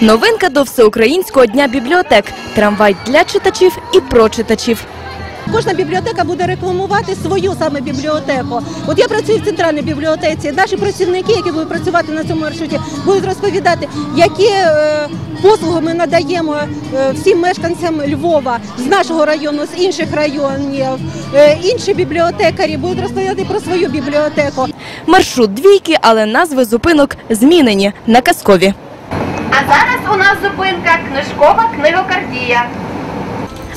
Новинка до всеукраїнського дня бібліотек. Трамвай для читачів і про читачів. Кожна бібліотека буде рекламувати свою саме бібліотеку. От я працюю в центральній бібліотеці. Наші працівники, які будуть працювати на цьому маршруті, будуть розповідати, які е, послуги ми надаємо е, всім мешканцям Львова з нашого району, з інших районів. Е, інші бібліотекарі будуть розповідати про свою бібліотеку. Маршрут двійки, але назви зупинок змінені на казкові. А зараз у нас зупинка книжкова книгокардія.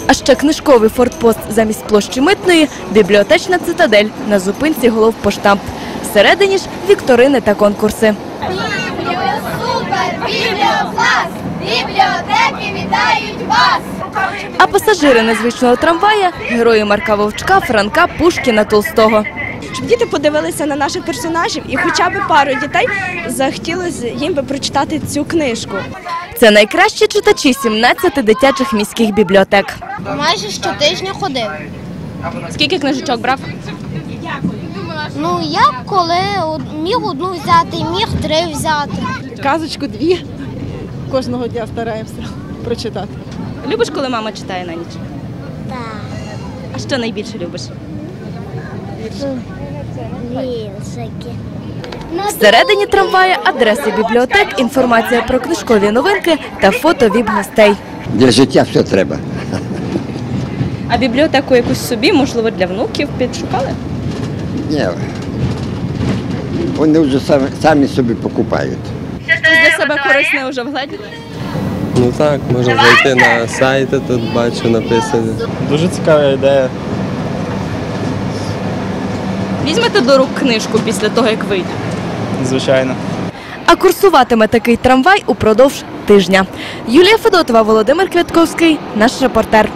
А ще книжковий фортпост замість площі митної, бібліотечна цитадель на зупинці головпоштамп. Всередині ж вікторини та конкурси. Супер! Бібліоклас! Бібліотеки вітають вас! А пасажири незвичного трамвая герої Марка Вовчка, Франка, Пушкіна, Толстого. Щоб діти подивилися на наших персонажів і хоча б пару дітей захотілося їм би прочитати цю книжку. Це найкращі читачі 17 дитячих міських бібліотек. Майже щотижня ходив. Скільки книжечок брав? Ну я коли міг одну взяти, міг три взяти. Казочку дві кожного дня стараємося прочитати. Любиш, коли мама читає на ніч? Так. А що найбільше любиш? Вірсики. Всередині трамвая адреси бібліотек, інформація про книжкові новинки та фото віп гостей. Для життя все треба. А бібліотеку якусь собі, можливо, для внуків підшукали? Ні. Вони вже самі, самі собі покупають. Для себе корисне вже вгледіли? Ну так, можна зайти на сайти, тут бачу написано. Дуже цікава ідея. Візьмете до рук книжку після того, як вийде. Звичайно. А курсуватиме такий трамвай упродовж тижня. Юлія Федотова, Володимир Квятковський, наш репортер.